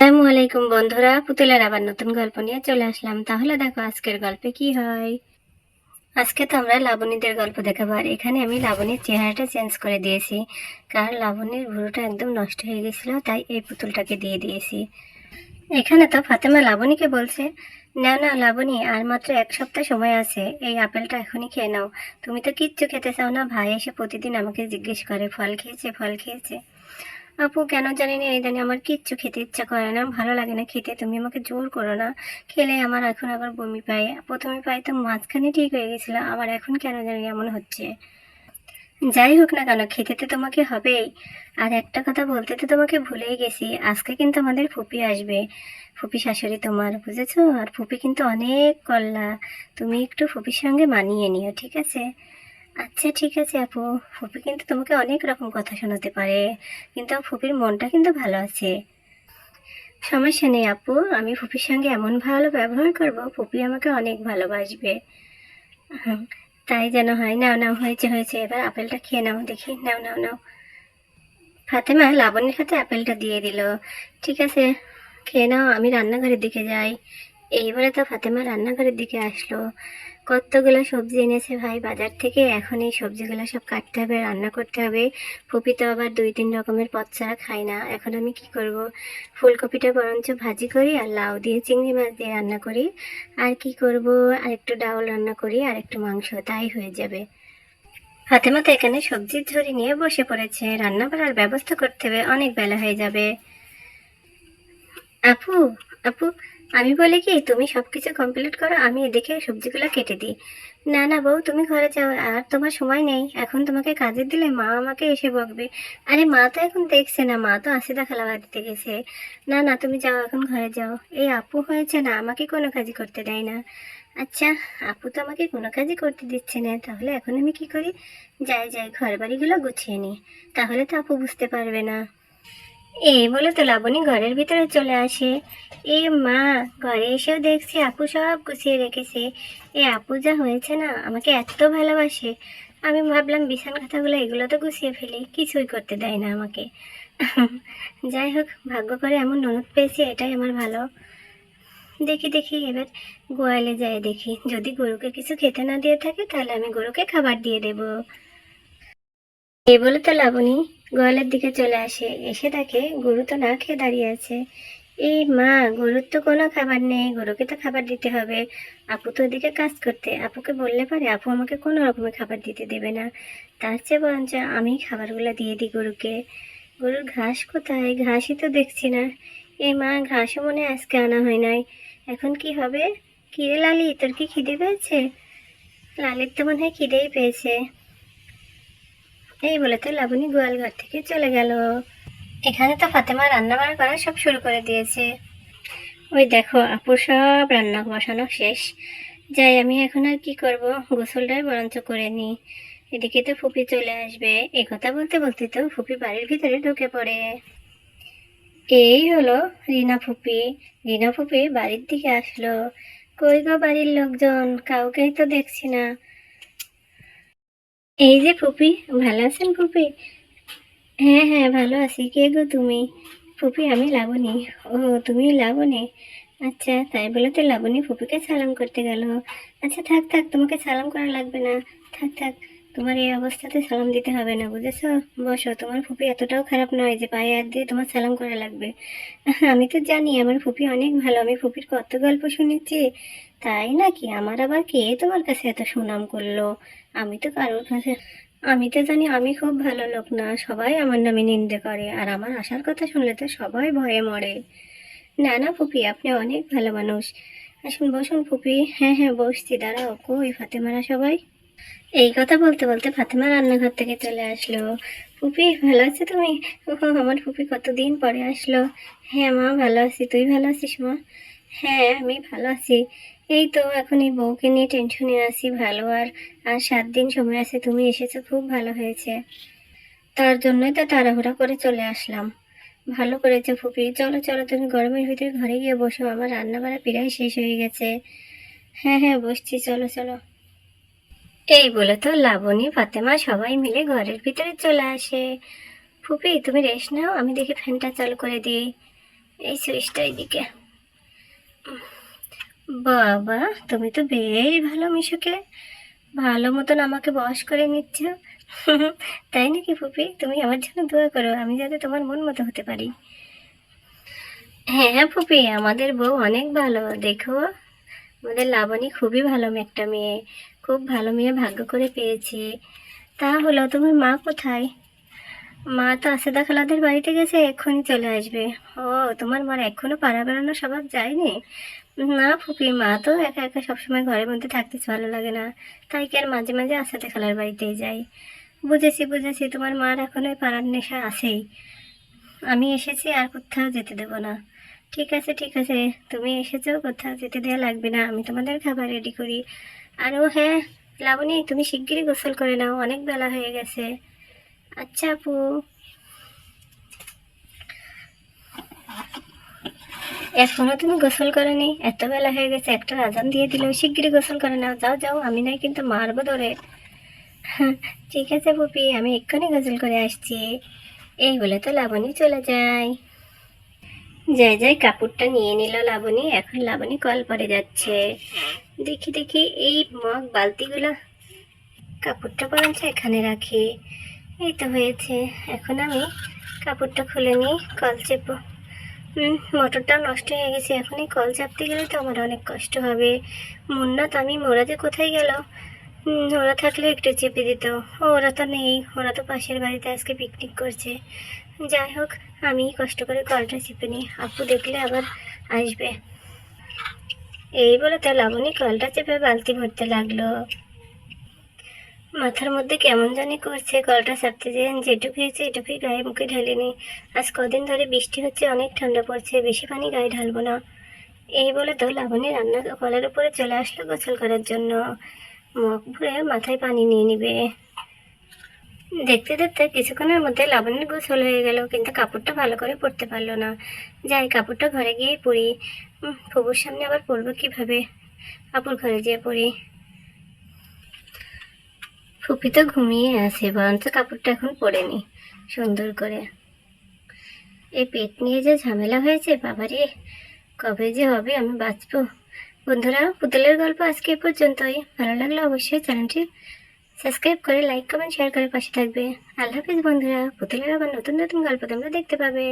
আসসালামু আলাইকুম বন্ধুরা, পুতুলের আবার নতুন গল্প নিয়ে চলে আসলাম। তাহলে দেখো আজকের গল্পে কি হয়? আজকে তো আমরা লাবণীদের গল্প দেখাবো, আর এখানে আমি লাবণীর চেহারাটা চেঞ্জ করে দিয়েছি, কারণ লাবণীর ভুরুটা একদম নষ্ট হয়ে গেছিল, তাই এই পুতুলটাকে দিয়ে দিয়েছি। এখানে তো ফাতেমা লাবণীকে বলছে, না না, লাবণী, আর মাত্র এক সপ্তাহ সময় আছে, এই আপেলটা এখনই খেয়ে নাও। তুমি তো কিচ্ছু খেতে চাও না, ভাই এসে প্রতিদিন আমাকে জিজ্ঞেস করে, ফল খেয়েছে ফল খেয়েছে। আপু, কেন জানি না এই জানি আমার কিচ্ছু খেতে ইচ্ছা করে না। ভালো লাগে না খেতে। তুমি আমাকে জোর করো না। খেলে আমার এখন আবার বমি পাই প্রথমে পাই তো মাঝখানে ঠিক হয়ে গেছিল, আবার এখন কেন জানি এমন হচ্ছে। যাই হোক না কেন, খেতে তো তোমাকে হবেই। আর একটা কথা বলতে তো তোমাকে ভুলেই গেছি। আজকে কিন্তু আমাদের ফুপি আসবে। ফুপি শাশুড়ি তোমার, বুঝেছ? আর ফুপি কিন্তু অনেক কল্লা। তুমি একটু ফুপির সঙ্গে মানিয়ে নিও, ঠিক আছে? আচ্ছা ঠিক আছে আপু। ফুপি কিন্তু তোমাকে অনেক রকম কথা শোনাতে পারে, কিন্তু ফুপির মনটা কিন্তু ভালো আছে। সমস্যা নেই আপু, আমি ফুপির সঙ্গে এমন ভালো ব্যবহার করব, ফুপি আমাকে অনেক ভালোবাসবে। তাই যেন হয়, নাও নাও, হয়েছে হয়েছে, এবার আপেলটা খেয়ে নাও, দেখি, নাও নাও নাও। ফাতেমা লাবণীর হাতে আপেলটা দিয়ে দিল। ঠিক আছে, খেয়ে নাও, আমি রান্নাঘরের দিকে যাই। এইবারে তো ফাতেমা রান্নাঘরের দিকে আসলো। কতগুলো সবজি এনেছে ভাই? বাজার থেকে এখন এই সবজিগুলো সব কাটতে হবে, রান্না করতে হবে। ফুপি তো আবার দুই তিন রকমের পদ ছাড়া খায় না। এখন আমি কি করব? ফুলকপিটা বরঞ্চ ভাজি করি আর লাউ দিয়ে, চিংড়ি মাছ দিয়ে রান্না করি। আর কি করব? আর একটু ডাউল রান্না করি আর একটু মাংস, তাই হয়ে যাবে। ফাতেমা তো এখানে সবজির ঝুড়ি নিয়ে বসে পড়েছে। রান্না করার ব্যবস্থা করতে হবে, অনেক বেলা হয়ে যাবে। আপু আপু আমি বলি কি, তুমি সব কিছু কমপ্লিট করো, আমি এদিকে সবজিগুলো কেটে দিই। না না বউ, তুমি ঘরে যাও, আর তোমার সময় নেই। এখন তোমাকে কাজে দিলে মা আমাকে এসে বকবে। আরে মা তো এখন দেখছে না, মা তো আসিদা খালাবা দিতে গেছে। না না, তুমি যাও, এখন ঘরে যাও। এই আপু হয়েছে না, আমাকে কোনো কাজই করতে দেয় না। আচ্ছা আপু তো আমাকে কোনো কাজই করতে দিচ্ছে না, তাহলে এখন আমি কি করি? যাই যাই ঘর বাড়িগুলো গুছিয়ে নিই। তাহলে তো আপু বুঝতে পারবে না। এই বলে তো লাবণী ঘরের ভিতরে চলে আসে। এ মা, ঘরে এসেও দেখছি আপু সব গুছিয়ে রেখেছে। এ আপু যা হয়েছে না, আমাকে এত ভালোবাসে। আমি ভাবলাম বিছান খাতাগুলো এগুলো তো গুছিয়ে ফেলি, কিছুই করতে দেয় না আমাকে। যাই হোক, ভাগ্য করে এমন ননদ পেয়েছি, এটাই আমার ভালো। দেখি দেখি, এবার গোয়ালে যাই দেখি। যদি গরুকে কিছু খেতে না দিয়ে থাকে, তাহলে আমি গরুকে খাবার দিয়ে দেবো। এ বলে তো লাবণী গোয়ালের দিকে চলে আসে। এসে দেখে গরু তো না খেয়ে দাঁড়িয়ে আছে। এই মা, গরুর তো কোনো খাবার নেই। গরুকে তো খাবার দিতে হবে। আপু তো ওদিকে কাজ করতে। আপুকে বললে পারে আপু আমাকে কোনো রকমের খাবার দিতে দেবে না। তার চেয়ে বরঞ্চ আমি খাবারগুলো দিয়ে দিই গরুকে। গরুর ঘাস কোথায়? ঘাসই তো দেখছি না। এই মা, ঘাসও মনে আজকে আনা হয় নাই। এখন কি হবে? কিরে লালি, তোর কি খিদে পেয়েছে? লালির তো মনে হয় খিদেই পেয়েছে। এই বলে তো লাবণী গোয়াল ঘর থেকে চলে গেল। এখানে তো ফাতেমা রান্না বান্না করা সব শুরু করে দিয়েছে। ওই দেখো আপুর সব রান্না বসানো শেষ। যাই, আমি এখন আর কি করব? গোসলটাই বরঞ্চ করে নিই। এদিকে তো ফুপি চলে আসবে। এ কথা বলতে বলতে তো ফুপি বাড়ির ভিতরে ঢুকে পড়ে। এই হলো রিনা ফুপি। রিনা ফুপি বাড়ির দিকে আসলো। কই গো বাড়ির লোকজন? কাউকেই তো দেখছি না। এই যে ফুপি, ভালো আছেন ফুপি? হ্যাঁ হ্যাঁ ভালো আছি। কে গো তুমি? ফুপি, আমি লাবণী। ও তুমি লাবণী? আচ্ছা তাই বলে তো লাবণী ফুপিকে সালাম করতে গেল। আচ্ছা থাক থাক, তোমাকে সালাম করা লাগবে না। থাক থাক, তোমার এই অবস্থাতে সালাম দিতে হবে না, বুঝেছ? বসো, তোমার ফুপি এতটাও খারাপ নয় যে পায়ে হাত দিয়ে তোমার সালাম করা লাগবে। আমি তো জানি, আমার ফুপি অনেক ভালো। আমি ফুপির কত গল্প শুনেছি। তাই নাকি? আমার আবার কে তোমার কাছে এত সুনাম করল? আমি তো কারোর কাছে আমি তো জানি আমি খুব ভালো লোক না, সবাই আমার নামে নিন্দে করে, আর আমার আসার কথা শুনলে তো সবাই ভয়ে মরে। না না, ফুপি, আপনি অনেক ভালো মানুষ। আসুন, বসুন, ফুপি। হ্যাঁ হ্যাঁ বসছি, দাঁড়াও। কই, ফাতেমারা সবাই? এই কথা বলতে বলতে ফাতেমা রান্নাঘর থেকে চলে আসলো। ফুপি, ভালো আছো তুমি? আমার ফুপি কতদিন পরে আসলো? হ্যাঁ মা, ভালো আছি। তুই ভালো আছিস, মা? হ্যাঁ আমি ভালো আছি। এই তো, এখন এই বউকে নিয়ে টেনশনে আছি, ভালো আর আর সাত দিন সময় আছে, তুমি এসেছ, খুব ভালো হয়েছে। তার জন্যই তো তাড়াহুড়া করে চলে আসলাম। ভালো করেছে, ফুপি। চলো চলো, তুমি গরমের ভিতরে ঘরে গিয়ে বসো, আমার রান্না বাড়া প্রায় শেষ হয়ে গেছে। হ্যাঁ হ্যাঁ বসছি, চলো চলো। এই বলে তো লাবণী, ফাতেমা সবাই মিলে ঘরের ভিতরে চলে আসে। ফুপি, তুমি রেস্ট নাও, আমি দেখি ফ্যানটা চালু করে দিই। এই সুইচটা এইদিকে বাবা, তুমি তো বেশ ভালো মিশুকে। ভালো মতন আমাকে বস করে নিচ্ছ। তাই নাকি ফুপি? তুমি আমার জন্য দোয়া করো, আমি যাতে তোমার মন মতো হতে পারি। হ্যাঁ ফুপি, আমাদের বউ অনেক ভালো, দেখো। আমাদের লাবণী খুবই ভালো একটা মেয়ে। খুব ভালো মেয়ে, ভাগ্য করে পেয়েছে। তা হলো, তোমার মা কোথায়? মা তো আসাদা খালাদের বাড়িতে গেছে, এক্ষুনি চলে আসবে। ও, তোমার মার এখনও পাড়া বেড়ানো স্বভাব যায়নি? না, ফুপি মা তো একা একা সবসময় ঘরের মধ্যে থাকতে ভালো লাগে না। তাই কি আর মাঝে মাঝে আসাতে খালার বাড়িতেই যাই। বুঝেছি বুঝেছি, তোমার মার এখন ওই পাড়ার নেশা আছেই। আমি এসেছি আর কোথাও যেতে দেবো না। ঠিক আছে ঠিক আছে, তুমি এসেছ, কোথাও যেতে দেওয়া লাগবে না। আমি তোমাদের খাবার রেডি করি। আর ও হ্যাঁ লাবণী, তুমি শিগগিরই গোসল করে নাও, অনেক বেলা হয়ে গেছে। আচ্ছা আপু। এখনও তুমি গোসল করনি? এত বেলা হয়ে গেছে, একটা আজান দিয়ে দিল শিগগিরই গোসল করে নাও। যাও যাও, আমি নাই কিন্তু মারবো ধরে। ঠিক আছে পুপি, আমি এক্ষুনি গোসল করে আসছি। এই বলে তো লাবণী চলে যায়। যাই যাই, কাপড়টা নিয়ে নিল লাবণী। এখন লাবণী কল পরে যাচ্ছে। দেখি দেখি, এই মগ বালতিগুলো কাপড়টা বরঞ্চ এখানে রাখি। এই তো হয়েছে। এখন আমি কাপড়টা খুলে নিই, কল চেপো। মোটরটা নষ্ট হয়ে গেছে এখন এই কল চাপতে গেলে তো আমার অনেক কষ্ট হবে। মুন্না আমি মোরা যে কোথায় গেল? ওরা থাকলে একটু চেপে দিত। ওরা তো নেই, ওরা তো পাশের বাড়িতে আজকে পিকনিক করছে। যাই হোক, আমি কষ্ট করে কলটা চেপে নিই। আপু দেখলে আবার আসবে। এই বলে তো লাবণী কলটা চেপে বালতি ভরতে লাগল। মাথার মধ্যে কেমন জানি করছে কলটা চাপতে যে যেটুকু হয়েছে এটুকুই গায়ে মুখে ঢালিনি। আজ কদিন ধরে বৃষ্টি হচ্ছে, অনেক ঠান্ডা পড়ছে, বেশি পানি গায়ে ঢালবো না। এই বলে তো লাবণী রান্না কলের উপরে চলে আসলো গোসল করার জন্য। মুখ ভরে মাথায় পানি নিয়ে নিবে। দেখতে দেখতে কিছুক্ষণের মধ্যে লাবণীর গোসল হয়ে গেল, কিন্তু কাপড়টা ভালো করে পরতে পারল না। যাই, কাপড়টা ঘরে গিয়ে পরি। ফুবুর সামনে আবার পরবো কীভাবে? আপুর ঘরে যেয়ে পরি ফুপি তো ঘুমিয়ে আছে, বরঞ্চ কাপড়টা এখন পরে নি, সুন্দর করে। এই পেট নিয়ে যে ঝামেলা হয়েছে, বাবারে, কবে যে হবে আমি বাঁচবো? বন্ধুরা, পুতুলের গল্প আজকে এ পর্যন্তই। ভালো লাগলে অবশ্যই চ্যানেলটি সাবস্ক্রাইব করে, লাইক, কমেন্ট শেয়ার করে পাশে থাকবে। আল্লাহ হাফিজ বন্ধুরা, পুতুলের আবার নতুন নতুন গল্প তোমরা দেখতে পাবে।